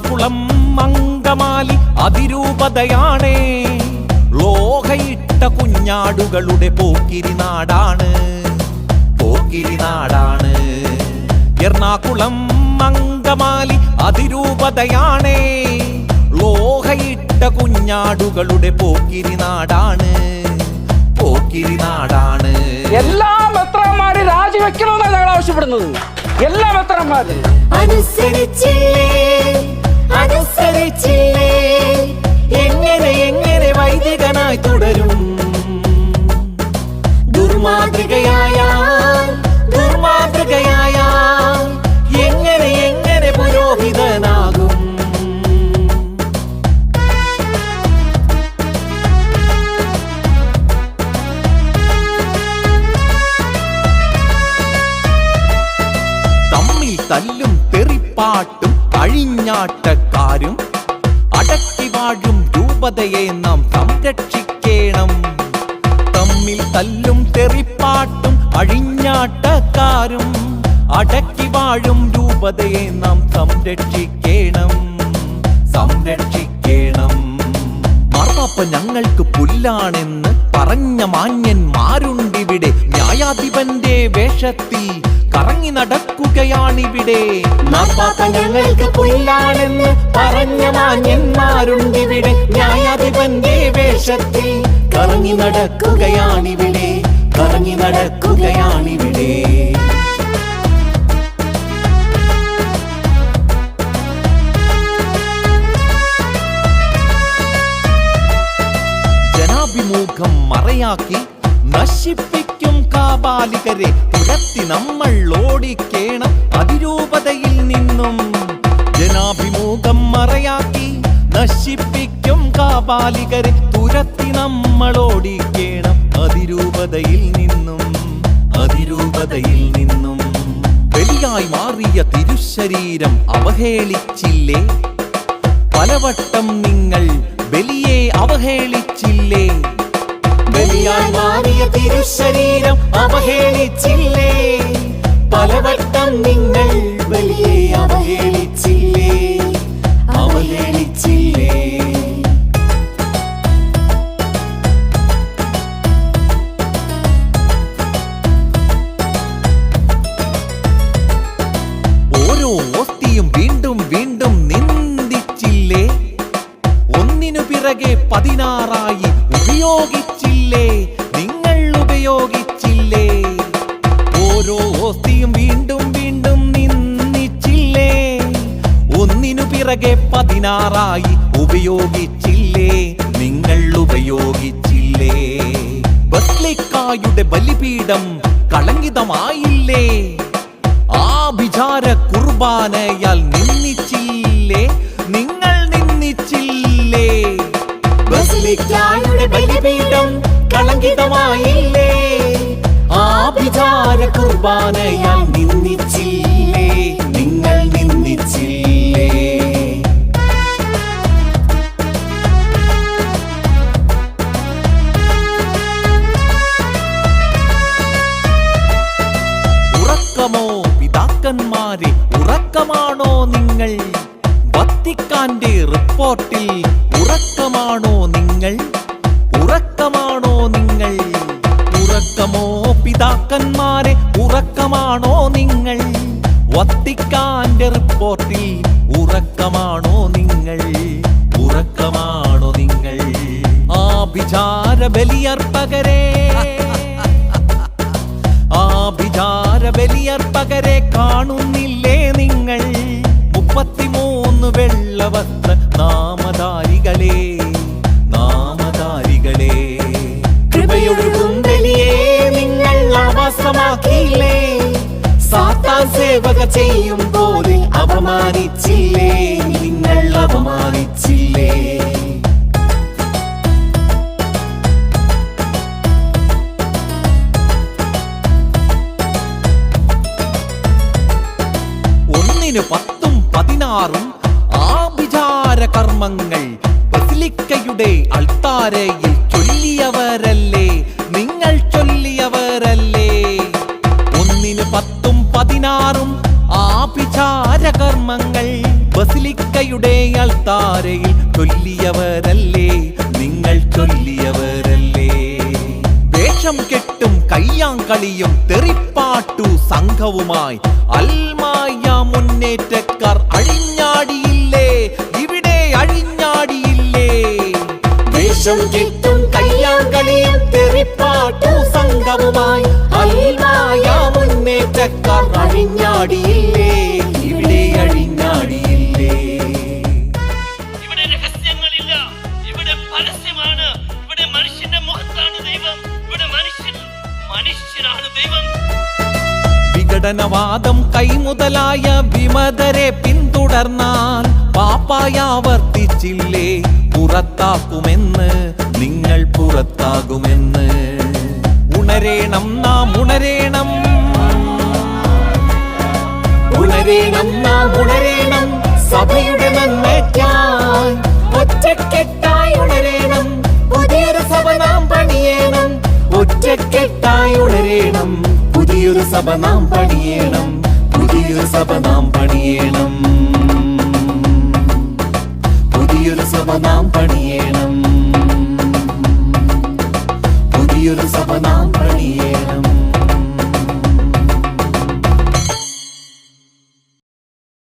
എറണാകുളം മങ്കമാലി അതിരൂപതയാണേ. ലോഹയിട്ട കുഞ്ഞാടുകളുടെ പോക്കിരി നാടാണ്. പോക്കിരി നാടാണ്. എറണാകുളം മങ്കമാലി അതിരൂപതയാണേ. ലോഹയിട്ട കുഞ്ഞാടുകളുടെ പോക്കിരി നാടാണ്. പോക്കിരി നാടാണ്. എല്ലാ മെത്രന്മാരും രാജിവെക്കണമെന്നാണ് ഞങ്ങൾ ആവശ്യപ്പെടുന്നത്. എല്ലാ മെത്രന്മാരും അനുസരിച്ചില്ലേ? അനുസരിച്ചില്ലേ എങ്ങനെ എങ്ങനെ വൈദികനായി തുടരും? ദുർമാതൃകയായ ദുർമാതൃകയായ എങ്ങനെ എങ്ങനെ പുരോഹിതനാകും? തമ്മിൽ തല്ലും തെറിപ്പാട്ടും അഴിഞ്ഞാട്ടക്കാരും അടക്കി വാഴും രൂപതയെ നാം സംരക്ഷിക്കണം. തമ്മിൽ തല്ലും തെറിപ്പാട്ടും അഴിഞ്ഞാട്ടക്കാരും അടക്കി വാഴും രൂപതയെ നാം സംരക്ഷിക്കണം. സംരക്ഷിക്കണം. മാർപ്പാപ്പ ഞങ്ങൾക്ക് പുല്ലാണെന്ന് പറഞ്ഞ മാന്യന്മാരുണ്ടിവിടെ. ന്യായാധിപന്റെ വേഷത്തിൽ കറങ്ങി നടക്കുകയാണിവിടെ. ഞങ്ങൾക്ക് പുല്ലാണെന്ന് പറഞ്ഞ മാന്യന്മാരുണ്ടിവിടെ. ന്യായാധിപന്റെ വേഷത്തിൽ കറങ്ങി നടക്കുകയാണിവിടെ. കറങ്ങി നടക്കുകയാണിവിടെ. ജനാഭിമുഖം മറയാക്കി നശിപ്പിക്കും കാപാലികരെ തുരത്തി നമ്മൾ ഓടിക്കേണം അതിരൂപതയിൽ നിന്നും. ജനാഭിമുഖം മറയാക്കി നശിപ്പിക്കും കാപാലികരെ തുരത്തി നമ്മൾ ഓടിക്കേണം അതിരൂപതയിൽ നിന്നും. അതിരൂപതയിൽ നിന്നും. ബലിയായി മാറിയ തിരുശരീരം അവഹേളിച്ചില്ലേ? പലവട്ടം നിങ്ങൾ ബലിയെ അവഹേളിച്ചില്ലേ തിരുശരീരം അവഹേളിച്ചില്ലേ? പലവട്ടം നിങ്ങൾ പതിനാറായി ഉപയോഗിച്ചില്ലേ? നിങ്ങൾ ഉപയോഗിച്ചില്ലേ? ബസ്ലിക്കായുടെ ബലിപീഠം കളങ്കിതമായില്ലേ? ആഭിചാര കുർബാനയാൽ നിന്നിച്ചില്ലേ നിങ്ങൾ നിന്നിച്ചില്ലേ ബസ്ലിക്കായുടെ ബലിപീഠം കളങ്കിതമായില്ലേ? ആഭിചാര കുർബാനയാൽ നിന്ദിച്ചില്ലേ? വത്തിക്കാന്റെ റിപ്പോർട്ടിൽ ഉറക്കമാണോ നിങ്ങൾ? ഉറക്കമാണോ നിങ്ങൾ? ഉറക്കമോ പിതാക്കന്മാരെ ഉറക്കമാണോ നിങ്ങൾ? വത്തിക്കാന്റെ റിപ്പോർട്ടിൽ ഉറക്കമാണോ നിങ്ങൾ? ഉറക്കമാണോ നിങ്ങൾ? ആഭിചാര ബലിയർപ്പകരെ ആഭിചാര ബലിയർപ്പകരെ കാണുന്നില്ലേ? വെള്ളവസ്ത്ര നാമധാരികളെ നാമധാരികളെ. നിങ്ങൾ ആവാസമാക്കിയില്ലേ? സാത്താൻ സേവക ചെയ്യും പോലെ അപമാനിച്ചില്ലേ? നിങ്ങൾ അപമാനിച്ചില്ലേ? ഒന്നിന് പത്തും പതിനാറും കർമ്മങ്ങൾ ബസിലിക്കയുടെ അൾത്താരയിൽ ചൊല്ലിയവരല്ലേ? നിങ്ങൾ ചൊല്ലിയവരല്ലേ? ഒന്നിന് പത്തും പതിനാറും ആഭിചാര കർമ്മങ്ങൾ ബസിലിക്കയുടെ അൾത്താരയിൽ ചൊല്ലിയവരല്ലേ? നിങ്ങൾ ചൊല്ലിയവരല്ലേ? വേഷം കെട്ടും കയ്യാങ്കളിയും തെറിപ്പാട്ടു സംഘവുമായി അൽമായ മുന്നേറ്റക്കാർ വേഷം കെട്ടും കയ്യാങ്കളിയും തെറിപ്പാട്ടു സംഘവുമായി. അൽമായ മുന്നേറ്റക്കാർ അഴിഞ്ഞാടിയില്ലേ? ഇവിടെ അഴിഞ്ഞാടിയില്ലേ? ഇവിടെ രഹസ്യങ്ങളില്ല. ഇവിടെ പരസ്യമാണ്. ഇവിടെ മനുഷ്യന്റെ മുഖത്താണ് ദൈവം. ഇവിടെ മനുഷ്യൻ മനുഷ്യനാണ് ദൈവം. വിഘടനവാദം കൈമുതലായ വിമതരെ പിന്തുടർന്നാൽ പാപ്പായാവർത്തിച്ചില്ലേ പുറത്താക്കുമെന്ന് നിങ്ങൾ പുറത്താകുമെന്ന്. ഉണരേണം നാം ഉണരേണം. ഉണരേണം നാം ഉണരേണം. സഭയുടെ ഒറ്റക്കെട്ടായി ഉണരേണം. പുതിയൊരു സഭ നാം പണിയേണം. ഒറ്റക്കെട്ടായി ഉണരേണം. പുതിയൊരു സഭ നാം പണിയേണം. പുതിയൊരു സഭ നാം പണിയണം. சமதாம் பணியே